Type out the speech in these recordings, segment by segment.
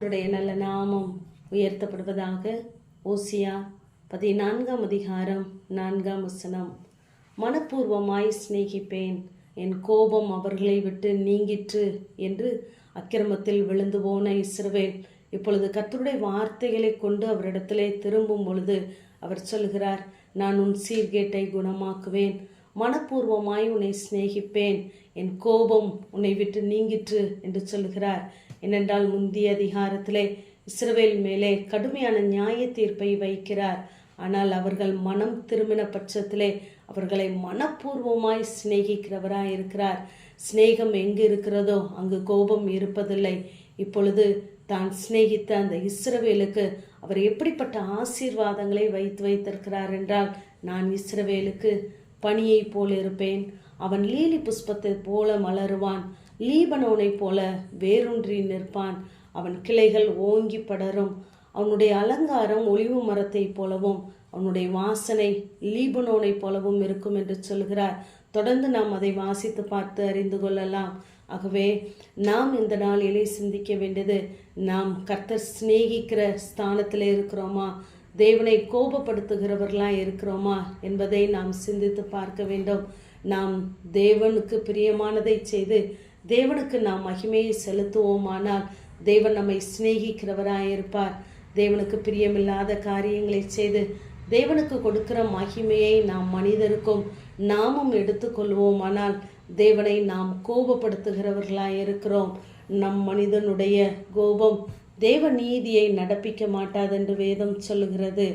அவருடைய நல்ல நாமம் உயர்த்தப்படுவதாக ஓசியா பதினான்காம் அதிகாரம் நான்காம் வசனம். மனப்பூர்வமாய் சிநேகிப்பேன். என் கோபம் அவர்களை விட்டு நீங்கிற்று என்று அக்கிரமத்தில் விழுந்து போன இஸ்ரவேல். இப்பொழுது கத்தருடைய வார்த்தைகளை கொண்டு அவரிடத்திலே திரும்பும் பொழுது அவர் சொல்கிறார் நான் உன் சீர்கேட்டை குணமாக்குவேன். மனப்பூர்வமாய் உன்னை சிநேகிப்பேன். என் கோபம் உன்னை விட்டு நீங்கிற்று என்று சொல்கிறார். ஏனென்றால் முந்தைய அதிகாரத்திலே இஸ்ரவேல் மேலே கடுமையான நியாய தீர்ப்பை வைக்கிறார். ஆனால் அவர்கள் மனம் திரும்பின பட்சத்திலே அவர்களை மனப்பூர்வமாய் சிநேகிக்கிறவராய் இருக்கிறார். சிநேகம் எங்கு இருக்கிறதோ அங்கு கோபம் இருப்பதில்லை. இப்பொழுது தான் சிநேகித்த அந்த இஸ்ரவேலுக்கு அவர் எப்படிப்பட்ட ஆசீர்வாதங்களை வைத்து வைத்திருக்கிறார் என்றால் நான் இஸ்ரவேலுக்கு பனியைப் போல இருப்பேன். அவன் லீலி புஷ்பத்தை போல மலருவான். லீபனோனைப் போல வேரூன்றி நிற்பான். அவன் கிளைகள் ஓங்கி படரும். அவனுடைய அலங்காரம் ஒளிவு மரத்தைப் போலவும் அவனுடைய வாசனை லீபனோனைப் போலவும் இருக்கும் என்று சொல்கிறார். தொடர்ந்து நாம் அதை வாசித்து பார்த்து அறிந்து கொள்ளலாம். ஆகவே நாம் இந்த நாளிலே சிந்திக்க வேண்டியது நாம் கர்த்தர் சிநேகிக்கிற ஸ்தானத்தில் இருக்கிறோமா? தேவனை கோபப்படுத்துகிறவர்களாக இருக்கிறோமா என்பதை நாம் சிந்தித்து பார்க்க வேண்டும். நாம் தேவனுக்கு பிரியமானதை செய்து தேவனுக்கு நாம் மகிமையை செலுத்துவோமானால் தேவன் நம்மை சிநேகிக்கிறவராயிருப்பார். தேவனுக்கு பிரியமில்லாத காரியங்களை செய்து தேவனுக்கு கொடுக்கிற மகிமையை நாம் மனிதருக்கும் நாமும் எடுத்துக்கொள்வோமானால் தேவனை நாம் கோபப்படுத்துகிறவர்களாக இருக்கிறோம் நம் மனிதனுடைய கோபம் தேவ நீதியை நடப்பிக்க மாட்டாது என்று வேதம் சொல்லுகிறது.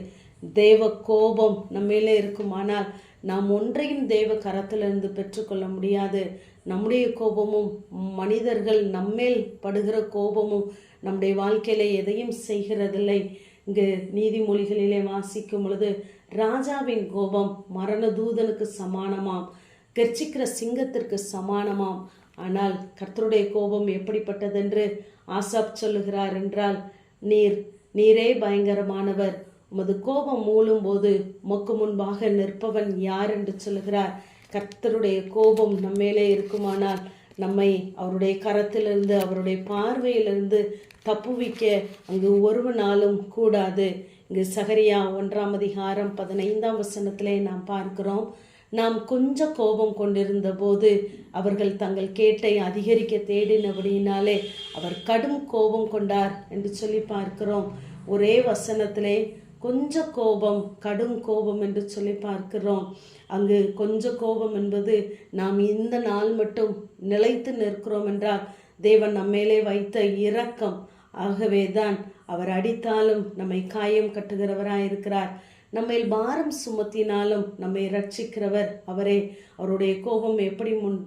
தேவ கோபம் நம்மேலே இருக்குமானால் நாம் ஒன்றையும் தேவ கரத்திலிருந்து பெற்றுக்கொள்ள முடியாது. நம்முடைய கோபமும் மனிதர்கள் நம்மேல் படுகிற கோபமும் நம்முடைய வாழ்க்கையில எதையும் செய்கிறதில்லை. இங்கு நீதிமொழிகளிலே வாசிக்கும் பொழுது ராஜாவின் கோபம் மரண தூதனுக்கு சமானமாம். கர்ச்சிக்கிற சிங்கத்திற்கு சமானமாம். ஆனால் கர்த்தருடைய கோபம் எப்படிப்பட்டதென்று ஆசாப் சொல்லுகிறார் என்றால் நீர் நீரே பயங்கரமானவர். உமது கோபம் மூழும் போது உமக்கு முன்பாக நிற்பவன் யார் என்று சொல்லுகிறார். கர்த்தருடைய கோபம் நம்மேலே இருக்குமானால் நம்மை அவருடைய கரத்திலிருந்து அவருடைய பார்வையிலிருந்து தப்புவிக்க அங்கு ஒரு நாளும் கூடாது. இங்கு சகரியா ஒன்றாம் அதிகாரம் பதினைந்தாம் வசனத்திலே நாம் பார்க்கிறோம். நாம் கொஞ்சம் கோபம் கொண்டிருந்த போது அவர்கள் தங்கள் கேட்டை அதிகரிக்க தேடினபடியினாலே அவர் கடும் கோபம் கொண்டார் என்று சொல்லி பார்க்கிறோம். ஒரே வசனத்திலே கொஞ்ச கோபம் கடும் கோபம் என்று சொல்லி பார்க்கிறோம். அங்கு கொஞ்ச கோபம் என்பது நாம் இந்த நாள் மட்டும் நிலைத்து நிற்கிறோம் என்றால் தேவன் நம்மேலே வைத்த இரக்கம் ஆகவேதான் அவர் அடித்தாலும் நம்மை காயம் கட்டுகிறவராயிருக்கிறார். இருக்கிறார் நம்மை பாரம் சுமத்தினாலும் நம்மை ரட்சிக்கிறவர் அவரே. அவருடைய கோபம் எப்படி முன்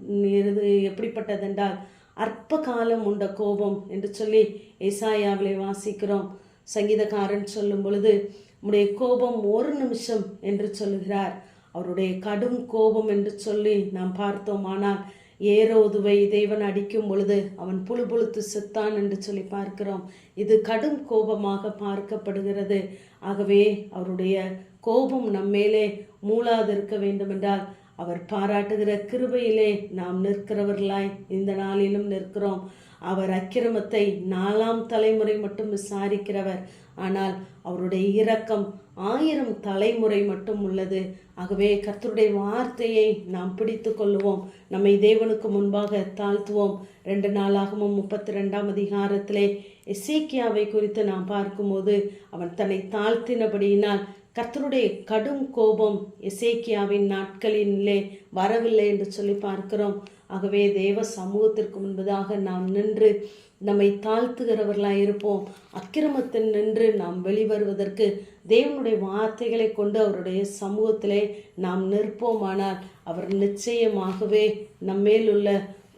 எப்படிப்பட்டதென்றால் அற்ப காலம் உண்ட கோபம் என்று சொல்லி ஏசாயாவிலே வாசிக்கிறோம். சங்கீதக்காரன் சொல்லும் பொழுது உடைய கோபம் ஒரு நிமிஷம் என்று சொல்லுகிறார். அவருடைய கடும் கோபம் என்று சொல்லி நாம் பார்த்தோமானால் ஏரோதுவை தேவன் அடிக்கும் பொழுது அவன் புழு புழுத்து செத்தான் என்று சொல்லி பார்க்கிறோம். இது கடும் கோபமாக பார்க்கப்படுகிறது. ஆகவே அவருடைய கோபம் நம்மேலே மூளாதிருக்க வேண்டுமென்றால் அவர் பாராட்டுகிற கிருபையிலே நாம் நிற்கிறவர்களாய் இந்த நாளிலும் நிற்கிறோம். அவர் அக்கிரமத்தை நாலாம் தலைமுறை மட்டும் விசாரிக்கிறவர். ஆனால் அவருடைய இரக்கம் ஆயிரம் தலைமுறை மட்டும் உள்ளது. ஆகவே கர்த்தருடைய வார்த்தையை நாம் பிடித்து கொள்ளுவோம். நம்மை தேவனுக்கு முன்பாக தாழ்த்துவோம். ரெண்டு நாளாகவும் முப்பத்தி ரெண்டாம் அதிகாரத்திலே எசேக்கியாவை குறித்து நாம் பார்க்கும்போது அவன் தன்னை தாழ்த்தினபடியினால் கர்த்தருடைய கடும் கோபம் எசேக்கியாவின் நாட்களிலே வரவில்லை என்று சொல்லி பார்க்கிறோம். ஆகவே தேவ சமூகத்திற்கு முன்பதாக நாம் நின்று நம்மை தாழ்த்துகிறவர்களாக இருப்போம். அக்கிரமத்தில் நின்று நாம் வெளிவருவதற்கு தேவனுடைய வார்த்தைகளை கொண்டு அவருடைய சமூகத்திலே நாம் நிற்போமானால் அவர் நிச்சயமாகவே நம்மேல் உள்ள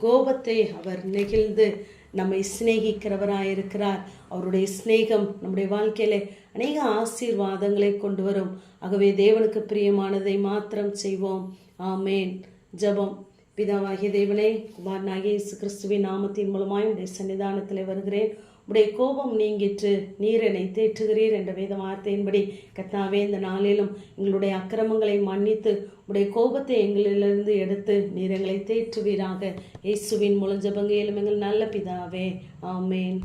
கோபத்தை அவர் நெகிழ்ந்து நம்மை சிநேகிக்கிறவராயிருக்கிறார். அவருடைய சிநேகம் நம்முடைய வாழ்க்கையில அநேக ஆசீர்வாதங்களை கொண்டு வரும். ஆகவே தேவனுக்கு பிரியமானதை மாத்திரம் செய்வோம். ஆமேன். ஜபம். பிதாவாகிய தேவனே குமாரனாகிய இயேசு கிறிஸ்துவின் நாமத்தின் மூலமாய் உடைய சன்னிதானத்தில் வருகிறேன். உடைய கோபம் நீங்கிற்று நீர் என்னை தேற்றுகிறீர் என்ற வேத வார்த்தையின்படி கத்தாவே இந்த நாளிலும் எங்களுடைய அக்கிரமங்களை மன்னித்து உடைய கோபத்தை எங்களிலிருந்து எடுத்து நீர் எங்களை தேற்றுவீராக. இயேசுவின் மூலம் பங்கையிலும் எங்கள் நல்ல பிதாவே. ஆமேன்.